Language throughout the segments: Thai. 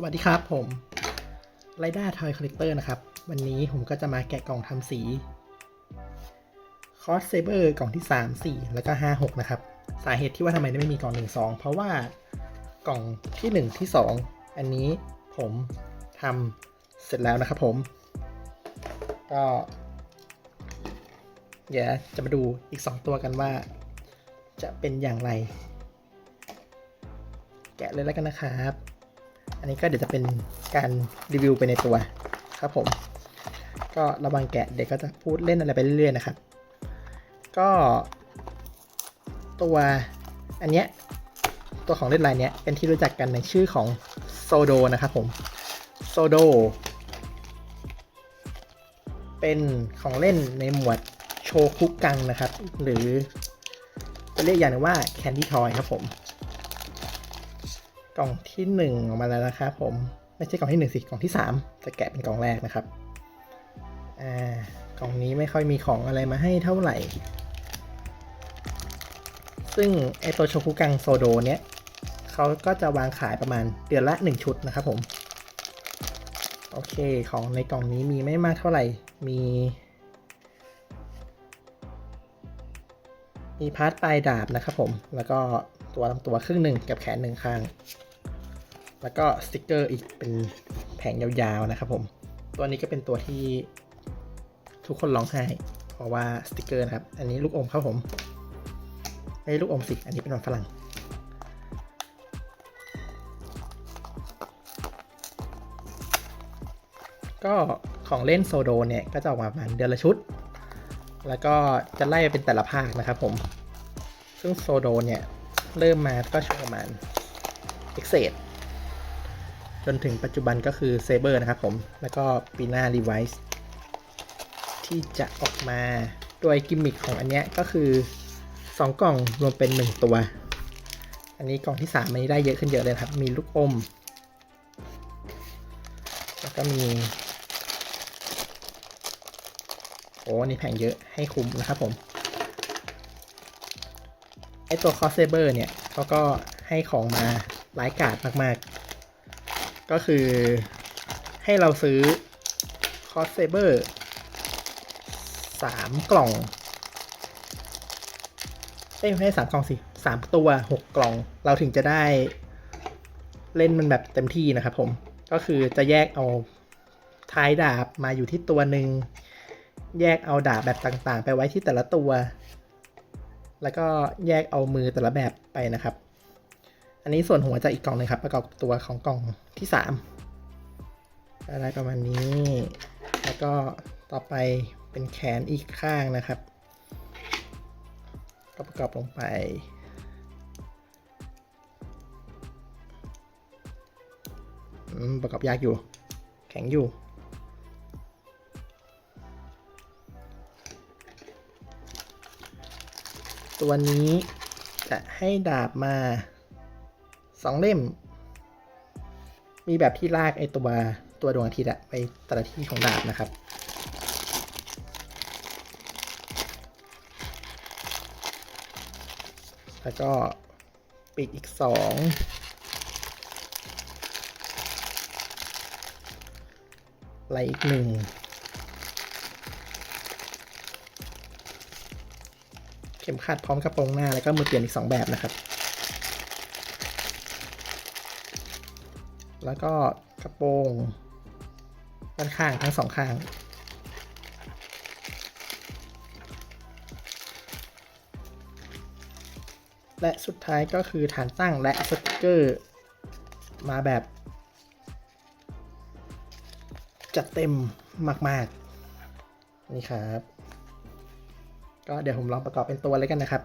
สวัสดีครับผมไรด้าทอยคอลเลกเตอร์นะครับ วันนี้ผมก็จะมาแกะกล่องทำสีคอสเซเบอร์กล่องที่ 3 4 แล้วก็ 5 6 นะครับ สาเหตุที่ว่าทำไมไม่มีกล่อง 1 2 เพราะว่ากล่องที่ 1 ที่ 2 อันนี้ผมทำเสร็จแล้วนะครับผม ก็เดี๋ยวจะมาดูอีก 2 ตัวกันว่า จะเป็นอย่างไร แกะเลยแล้วกันนะครับ อันนี้ก็เดี๋ยวจะเป็นการรีวิวไปในตัวครับผม ก็ระวังแกะเด็กก็จะพูดเล่นอะไรไปเรื่อยๆนะครับ ก็ ตัวอันเนี้ยตัวของเล่นลายเนี้ยเป็นที่รู้จักกันในชื่อของโซโดนะครับผมโซโดเป็นของเล่นในหมวดโชคุกังนะครับ หรือจะเรียกอย่างหนึงว่าแคนดี้ทอยครับผม กล่องที่หนึ่งออกมาแล้วนะครับผมไม่ใช่กล่องที่หนึ่งสิกล่องที่สามจะแกะเป็นกล่องแรกนะครับอ่ากล่องนี้ไม่ค่อยมีของอะไรมาให้เท่าไหร่ ซึ่งไอตัวโชคุกังโซโดเนี้ยเขาก็จะวางขายประมาณเดือนละ 1 ชุดนะครับผม โอเคของในกล่องนี้มีไม่มากเท่าไหร่มีมีพาร์ทปลายดาบนะครับผม แล้วก็ตัวลำตัวครึ่งหนึ่งกับแขนหนึ่งข้าง แล้วก็สติกเกอร์อีกเป็นแผงยาวๆนะครับผม ตัวนี้ก็เป็นตัวที่ทุกคนร้องไห้เพราะว่าสติกเกอร์นะครับ อันนี้ลูกอมครับผมไม่ใช่ลูกอมสิ อันนี้เป็นมันฝรั่ง ก็ของเล่นโซโดเนี่ย ก็จะออกมาประมาณเดือนละชุด แล้วก็จะไล่เป็นแต่ละภาคนะครับผม ซึ่งโซโดเนี่ย เริ่มมาก็ช่วงประมาณ e x c e d จนถึงปัจจุบันก็คือเซเบอร์นะครับผม แล้วก็ปีหน้า r e v i s e ที่จะออกมาโดยกิมมิคของอันเนี้ยก็คือ 2 กล่องรวมเป็น 1 ตัว อันนี้กล่องที่ 3 อันนี้ได้เยอะขึ้นเยอะเลยครับ มีลูกอม แล้วก็มีโอ้นี่แผงเยอะให้คุ้มนะครับผมไอตัวคอสเซเบอร์เนี่ยเขาก็ให้ของมาหลายกาดมาก ๆ ก็คือให้เราซื้อคอสเซเบอร์สามกล่องเอ้ยไม่ใช่สามกล่องสิสามตัวหกกล่อง เราถึงจะได้เล่นมันแบบเต็มที่นะครับผม ก็คือจะแยกเอาท้ายดาบมาอยู่ที่ตัวหนึ่ง แยกเอาดาบแบบต่างๆ ไปไว้ที่แต่ละตัว แล้วก็แยกเอามือแต่ละแบบไปนะครับ อันนี้ส่วนหัวจากอีกกล่องนึงครับ ประกอบตัวของกล่องที่3อะไรประมาณนี้ แล้วก็ต่อไปเป็นแขนอีกข้างนะครับ ก็ประกอบลงไปประกอบยากอยู่ แข็งอยู่ ตัวนี้จะให้ดาบมา สองเล่ม มีแบบที่ลากไอตัวตัวดวงอาทิตย์อะไปแต่ละที่ของดาบนะครับ แล้วก็ปีกอีกสองไหลอีกหนึ่งเข็มขัดพร้อมกระโปรงหน้า แล้วก็มือเปลี่ยนอีก 2 แบบนะครับ แล้วก็กระโปรงด้านข้างทั้งสองข้าง และสุดท้ายก็คือฐานตั้งและสติกเกอร์ มาแบบ จัดเต็มมาก ๆ นี่ครับ ก็เดี๋ยวผมลองประกอบเป็นตัวเลยกันนะครับ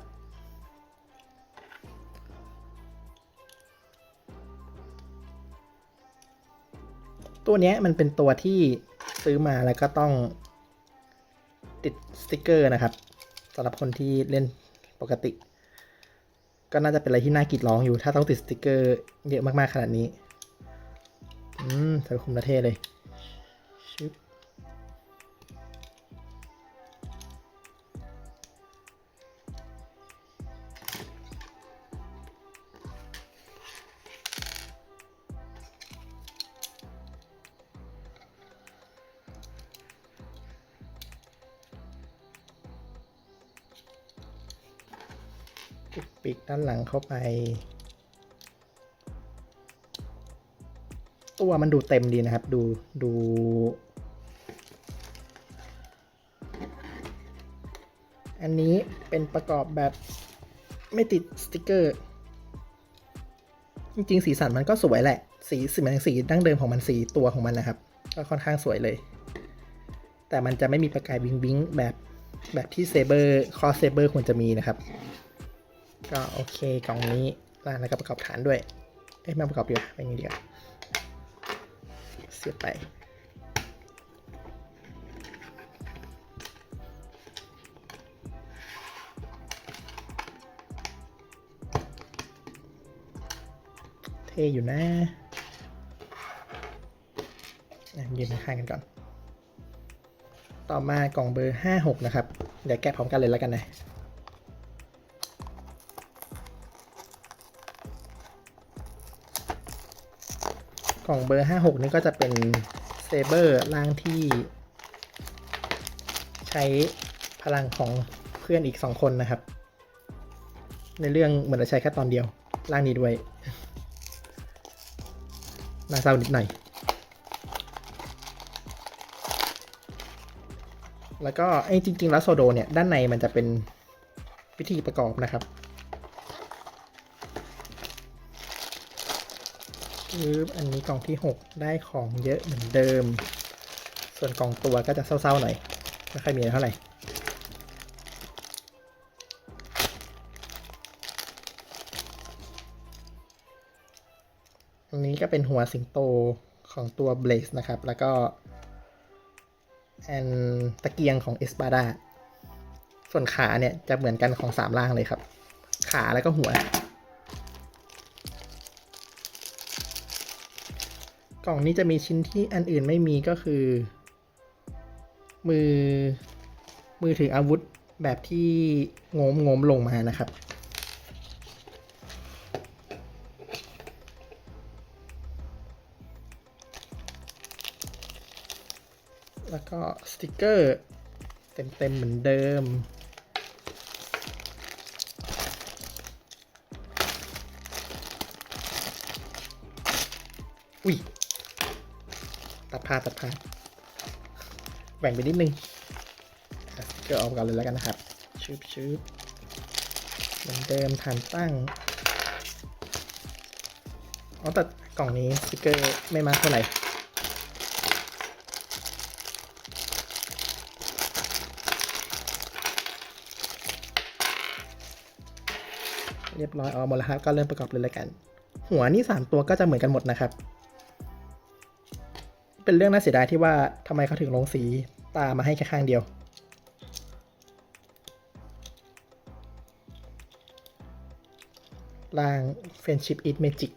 ตัวนี้มันเป็นตัวที่ซื้อมาแล้วก็ต้องติดสติกเกอร์นะครับสำหรับคนที่เล่นปกติ ก็น่าจะเป็นอะไรที่น่ากีดร้องอยู่ ถ้าต้องติดสติกเกอร์เยอะมากๆขนาดนี้ อืมใส่คุมประเทศเลย ปิดปีกด้านหลังเข้าไป ตัวมันดูเต็มดีนะครับ ดูดู อันนี้เป็นประกอบแบบไม่ติดสติกเกอร์ จริงๆ สีสันมันก็สวยแหละ สีสีมันสีดั้งเดิมของมันสีตัวของมันนะครับ ก็ค่อนข้างสวยเลย แต่มันจะไม่มีประกายวิงวิงแบบแบบที่เซเบอร์คอเซเบอร์ควรจะมีนะครับ ก็โอเคกล่องนี้แล้วก็ประกอบฐานด้วย เอ้ยไมาประกอบดีกว่าไปงี้ดีกว่าเสียบไป เท่อยู่นะอะยืนข้างกันก่อน ต่อมากล่องเบอร์ 56 นะครับ เดี๋ยวแกะพร้อมกันเลยแล้วกันนะ กล่องเบอร์ 56 นี่ก็จะเป็นเซเบอร์ร่างที่ ใช้พลังของเพื่อนอีก 2 คนนะครับ ในเรื่องเหมือนจะใช้แค่ตอนเดียว ร่างนี้ด้วยน่าเศร้านิดหน่อย แล้วก็ไอ้จริง ๆ แล้วโซโดเนี่ย ด้านในมันจะเป็นวิธีประกอบนะครับ อันนี้กล่องที่ 6 ได้ของเยอะเหมือนเดิม ส่วนกล่องตัวก็จะเศร้าๆหน่อย ไม่ค่อยมีเท่าไหร่ อันนี้ก็เป็นหัวสิงโตของตัว Blaze นะครับ แล้วก็แอนตะเกียงของเอสปาดาส่วนขาเนี่ยจะเหมือนกันของสามล่างเลยครับ ขาแล้วก็หัว กล่องนี้จะมีชิ้นที่อันอื่นไม่มีก็คือ มือมือถืออาวุธแบบที่โงมโงมลงมานะครับ แล้วก็สติกเกอร์เต็มๆเหมือนเดิม ตัดตัดผ้าแบ่งไปนิดนึงอะสติกเกอร์ออกก่อนเลยแล้วกันนะครับชืบชืบเหมือนเดิมฐานตั้งอ๋อแต่กล่องนี้สติกเกอร์ไม่มากเท่าไหร่เรียบร้อยเอาหมดแล้วครับก็เริ่มประกอบเลยแล้วกัน หัวนี่สามตัวก็จะเหมือนกันหมดนะครับ เป็นเรื่องน่าเสียดายที่ว่าทำไมเขาถึงลงสีตามาให้แค่ข้างเดียว ล่าง Friendship is Magic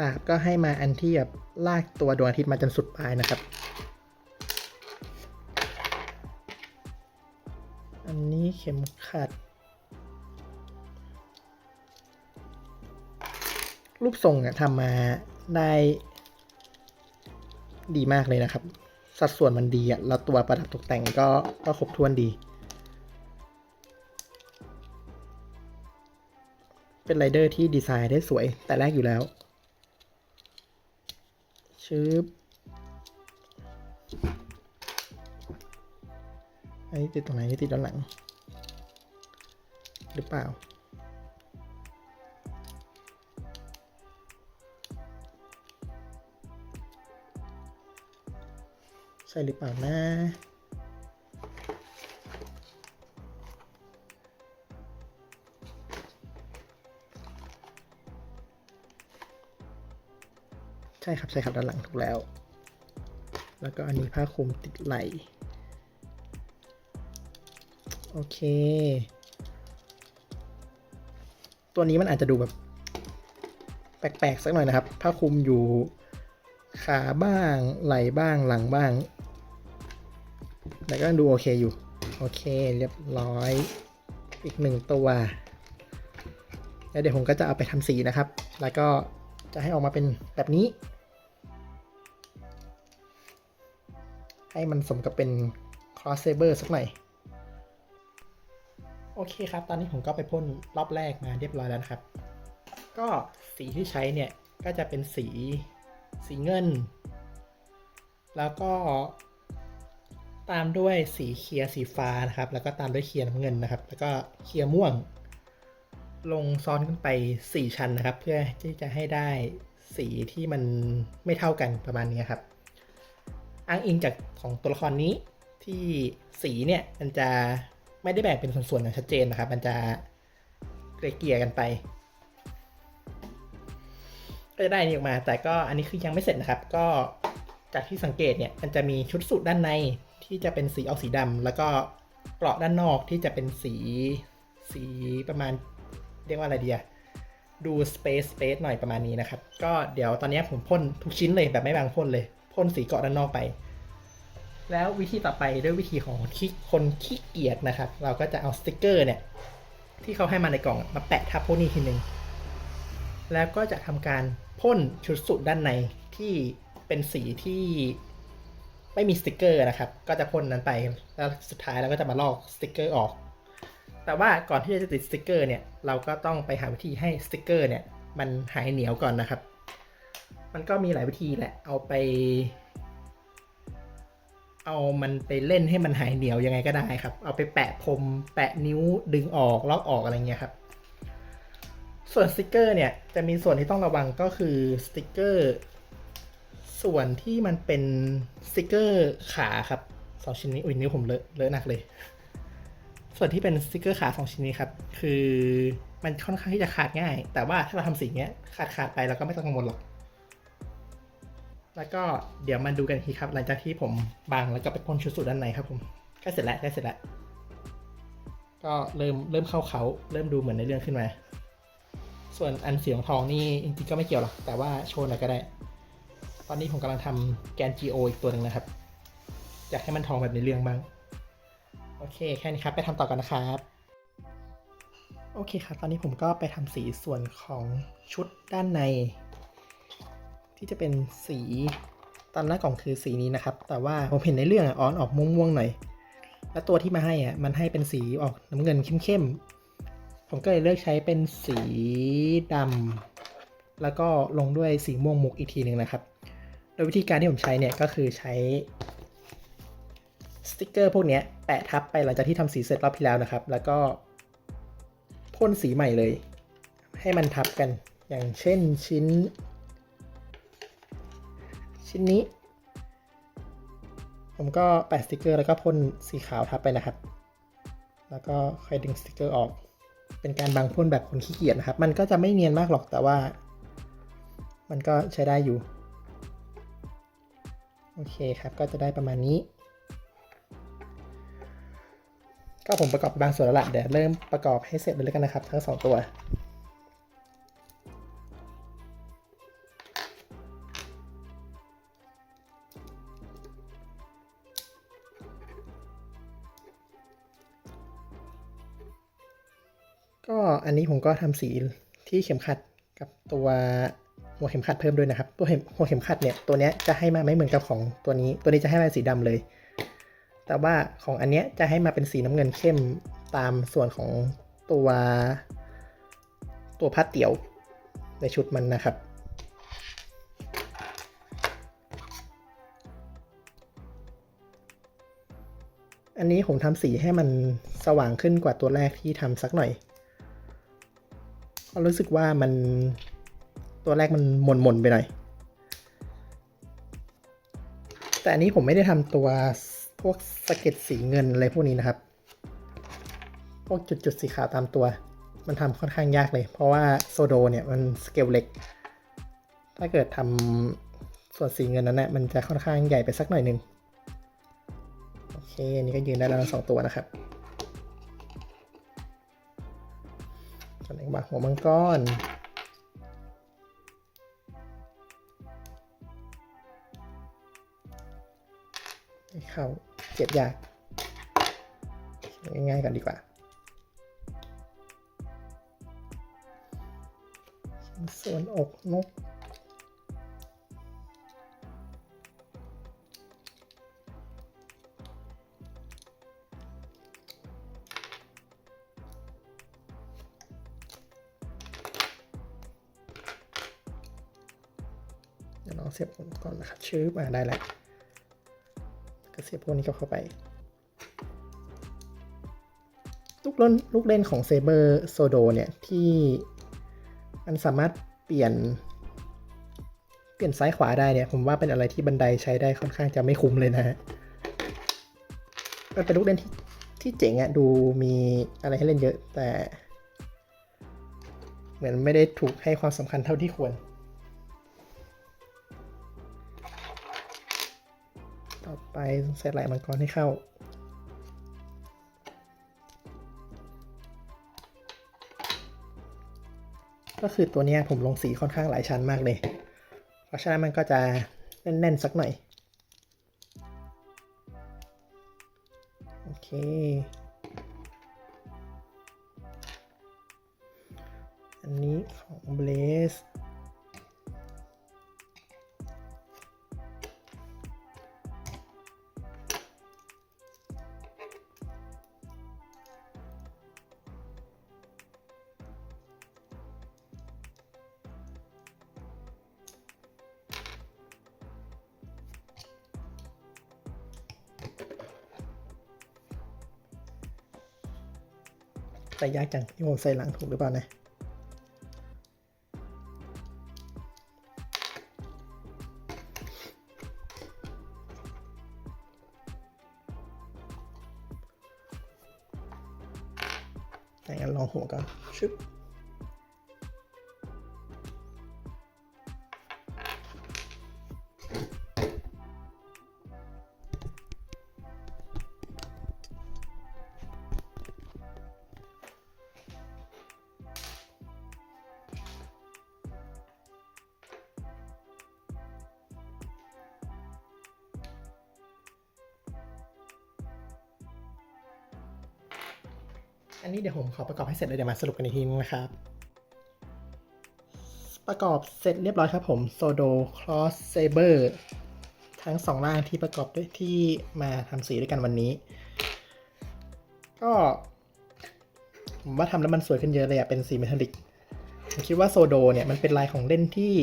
ดาบก็ให้มาอันที่แบบลากตัวดวงอาทิตย์มาจนสุดปลายนะครับ อันนี้เข็มขัด รูปทรงอะทำมาได้ดีมากเลยนะครับ สัดส่วนมันดีอะแล้วตัวประดับตกแต่งก็ก็ครบถ้วนดี เป็นไรเดอร์ที่ดีไซน์ได้สวยแต่แรกอยู่แล้ว ชึบอันนี้ติดตรงไหนติดด้านหลัง หรือเปล่า ใช่หรือเปล่านะ ช่ครับใช่ครับด้านหลังถูกแล้ว แล้วก็อันนี้ผ้าคลุมติดไหลโอเค ตัวนี้มันอาจจะดูแบบ แปลกๆสักหน่อยนะครับ ผ้าคลุมอยู่ขาบ้างไหลบ้างหลังบ้าง แต่ก็ดูโอเคอยู่ โอเคเรียบร้อย อีกหนึ่งตัว แล้วเดี๋ยวผมก็จะเอาไปทำสีนะครับ แล้วก็จะให้ออกมาเป็นแบบนี้ ให้มันสมกับเป็น cross saber สักหน่อยโอเคครับ ตอนนี้ผมก็ไปพ่นรอบแรกมาเรียบร้อยแล้วนะครับ ก็สีที่ใช้เนี่ย ก็จะเป็นสีสีเงิน แล้วก็ตามด้วยสีเคลียร์สีฟ้านะครับ แล้วก็ตามด้วยเคลียร์น้ำเงินนะครับ แล้วก็เคลียร์ม่วง ลงซ้อนขึ้นไป 4 ชั้นนะครับ เพื่อที่จะให้ได้สีที่มันไม่เท่ากันประมาณนี้ครับ อ้างอิงจากของตัวละครนี้ที่สีเนี่ยมันจะไม่ได้แบ่งเป็นส่วนๆอย่างชัดเจนนะครับ มันจะเกลี่ยกันไป ก็จะได้อันนี้ออกมา แต่ก็อันนี้คือยังไม่เสร็จนะครับ ก็จากที่สังเกตเนี่ยมันจะมีชุดสูทด้านในที่จะเป็นสีออกสีดำแล้วก็เกราะด้านนอกที่จะเป็นสีสีประมาณเรียกว่าอะไรดีอะดู space space หน่อยประมาณนี้นะครับ ก็เดี๋ยวตอนนี้ผมพ่นทุกชิ้นเลยแบบไม่บางพ่นเลย พ่นสีเกาะด้านนอกไป แล้ววิธีต่อไปด้วยวิธีของคนขี้เกียจนะครับ เราก็จะเอาสติกเกอร์เนี่ยที่เขาให้มาในกล่องมาแปะทับพวกนี้ทีนึงแล้วก็จะทำการพ่นชุดสูทด้านในที่เป็นสีที่ไม่มีสติกเกอร์นะครับ ก็จะพ่นนั้นไป แล้วสุดท้ายเราก็จะมาลอกสติกเกอร์ออก แต่ว่าก่อนที่จะติดสติกเกอร์เนี่ย เราก็ต้องไปหาวิธีให้สติกเกอร์เนี่ยมันหายเหนียวก่อนนะครับ มันก็มีหลายวิธีแหละ เอาไป เอามันไปเล่นให้มันหายเหนียวยังไงก็ได้ครับ เอาไปแปะพรมแปะนิ้วดึงออกลอกออกอะไรเงี้ยครับ ส่วนสติกเกอร์เนี่ยจะมีส่วนที่ต้องระวังก็คือสติกเกอร์ ส่วนที่มันเป็นสติกเกอร์ขาครับสองชิ้นนี้อุ้ยนิ้วผมเลอะเลอะหนักเลย ส่วนที่เป็นสติกเกอร์ขาสองชิ้นนี้ครับ คือมันค่อนข้างที่จะขาดง่าย แต่ว่าถ้าเราทำสีเงี้ยขาดขาดไปเราก็ไม่ต้องกังวลหรอก แล้วก็เดี๋ยวมาดูกันทีครับ หลังจากที่ผมบางแล้วก็ไปพ่นชุดสูทด้านในครับผมใกล้เสร็จแล้วใกล้เสร็จแล้วก็เริ่มเริ่มเข้าเขาเริ่มดูเหมือนในเรื่องขึ้นมา ส่วนอันสีของทองนี่จริงๆก็ไม่เกี่ยวหรอกแต่ว่าโชว์หน่อยก็ได้ ตอนนี้ผมกำลังทำแกน GO อีกตัวหนึ่งนะครับอยากให้มันทองแบบในเรื่องบ้างโอเคแค่นี้ครับ ไปทำต่อกันนะครับโอเคครับ ตอนนี้ผมก็ไปทำสีส่วนของชุดด้านใน ที่จะเป็นสีตามหน้ากล่องคือสีนี้นะครับ แต่ว่าผมเห็นในเรื่องอะออนออกม่วงๆหน่อย แล้วตัวที่มาให้อะมันให้เป็นสีออกน้ำเงินเข้มๆ ผมก็เลยเลือกใช้เป็นสีดำแล้วก็ลงด้วยสีม่วงมุกอีกทีหนึ่งนะครับ โดยวิธีการที่ผมใช้เนี่ยก็คือใช้สติกเกอร์พวกนี้แปะทับไปหลังจากที่ทำสีเสร็จรอบที่แล้วนะครับ แล้วก็พ่นสีใหม่เลย ให้มันทับกันอย่างเช่นชิ้น ชิ้นนี้ ผมก็แปะสติกเกอร์แล้วก็พ่นสีขาวทับไปนะครับ แล้วก็ค่อยดึงสติกเกอร์ออก เป็นการบางพ่นแบบคนขี้เกียจนะครับ มันก็จะไม่เนียนมากหรอกแต่ว่า มันก็ใช้ได้อยู่ โอเคครับก็จะได้ประมาณนี้ ก็ผมประกอบบางส่วนแล้วละเดี๋ยวเริ่มประกอบให้เสร็จเลยแล้วกันนะครับ ทั้งสองตัว ก็อันนี้ผมก็ทำสีที่เข็มขัดกับตัวหัวเข็มขัดเพิ่มด้วยนะครับ ตัวเข็มหัวเข็มขัดเนี่ยตัวเนี้ยจะให้มาไม่เหมือนกับของตัวนี้ ตัวนี้จะให้มาสีดำเลย แต่ว่าของอันเนี้ยจะให้มาเป็นสีน้ำเงินเข้มตามส่วนของตัวตัวผ้าเตี๋ยวในชุดมันนะครับ อันนี้ผมทำสีให้มันสว่างขึ้นกว่าตัวแรกที่ทำสักหน่อย เรารู้สึกว่ามันตัวแรกมันหม่นๆไปหน่อย แต่อันนี้ผมไม่ได้ทำตัวพวกสะเก็ดสีเงินอะไรพวกนี้นะครับ พวกจุดๆสีขาวตามตัว มันทำค่อนข้างยากเลย เพราะว่าโซโดเนี่ยมันสเกลเล็ก ถ้าเกิดทำส่วนสีเงินนั้นนะมันจะค่อนข้างใหญ่ไปสักหน่อยหนึ่งโอเค อันนี้ก็ยืนได้แล้วสองตัวนะครับ ส่วนอีกบาหัวมังกรเข้าเก็บยากง่ายๆกันดีกว่าส่วนอกนก ชื้อมาได้แล้วก็เสียบพวกนี้ก็เข้าไป ลูกเล่นลูกเล่นของเซเบอร์โซโดเนี่ยที่มันสามารถเปลี่ยน เปลี่ยนซ้ายขวาได้เนี่ยผมว่าเป็นอะไรที่บันไดใช้ได้ค่อนข้างจะไม่คุ้มเลยนะฮะมันเป็นลูกเล่นที่ที่เจ๋งอะดูมีอะไรให้เล่นเยอะแต่ เหมือนไม่ได้ถูกให้ความสำคัญเท่าที่ควร ไปเซตไหลมังกรให้เข้า ก็คือตัวนี้ผมลงสีค่อนข้างหลายชั้นมากเลย เพราะฉะนั้นมันก็จะแน่น ๆ สักหน่อย โอเคอันนี้ของ Blaze ใส่ ยากจังที่ผมใส่หลังถูกหรือเปล่านะแต่งั้นลองหัวก่อนชึบ อันนี้เดี๋ยวผมขอประกอบให้เสร็จเลยเดี๋ยวมาสรุปกันอีกทีนึงนะครับ ประกอบเสร็จเรียบร้อยครับผม Sodo Cross Saber ทั้งสองร่างที่ประกอบด้วยที่มาทำสีด้วยกันวันนี้ ก็ผมว่าทำแล้วมันสวยขึ้นเยอะเลยอะเป็นสีเมทัลลิกผมคิดว่าโซโดเนี่ยมันเป็นลายของเล่นที่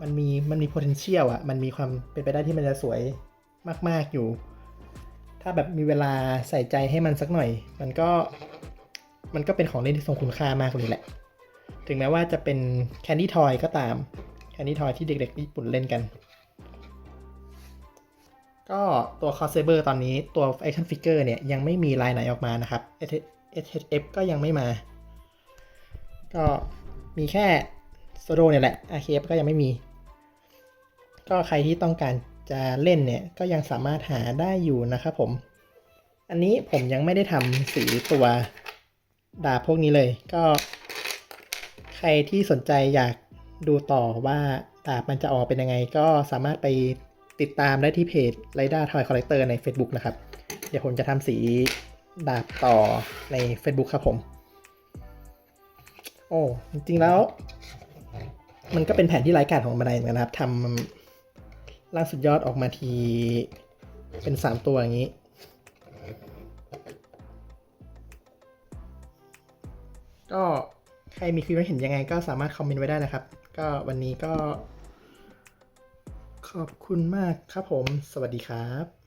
มันมีมันมี potential อะมันมีความเป็นไปได้ที่มันจะสวยมาก ๆอยู่ ถ้าแบบมีเวลาใส่ใจให้มันสักหน่อย มันก็ มันก็เป็นของเล่นที่ทรงคุณค่ามากเลยแหละ ถึงแม้ว่าจะเป็นแคนดี้ทอยก็ตามแคนดี้ทอยที่เด็กๆญี่ปุ่นเล่นกัน ก็ตัวคอเซเบอร์ตอนนี้ตัว Action Figure เนี่ยยังไม่มีลายไหนออกมานะครับ SHF ก็ยังไม่มา ก็มีแค่โซโดเนี่ยแหละ RKF ก็ยังไม่มี ก็ใครที่ต้องการจะเล่นเนี่ยก็ยังสามารถหาได้อยู่นะครับผม อันนี้ผมยังไม่ได้ทำสีตัว ดาบพวกนี้เลย ก็ ใครที่สนใจอยากดูต่อว่าดาบมันจะออกเป็นยังไง ก็สามารถไปติดตามได้ที่เพจ r i d a Toy Collector ใน Facebook นะครับ เดี๋ยวผมจะทำสีดาบต่อใน Facebook ครับผม โอ้ จริงๆแล้ว มันก็เป็นแผนที่ไร้ายกาจของบันไดเหมือนกันนะครับทำร่างสุดยอดออกมาทีเป็น 3 ตัวอย่างนี้ ก็ใครมีคิดว่าเห็นยังไง ก็สามารถคอมเมนต์ไว้ได้นะครับ ก็วันนี้ก็ ขอบคุณมากครับผม สวัสดีครับ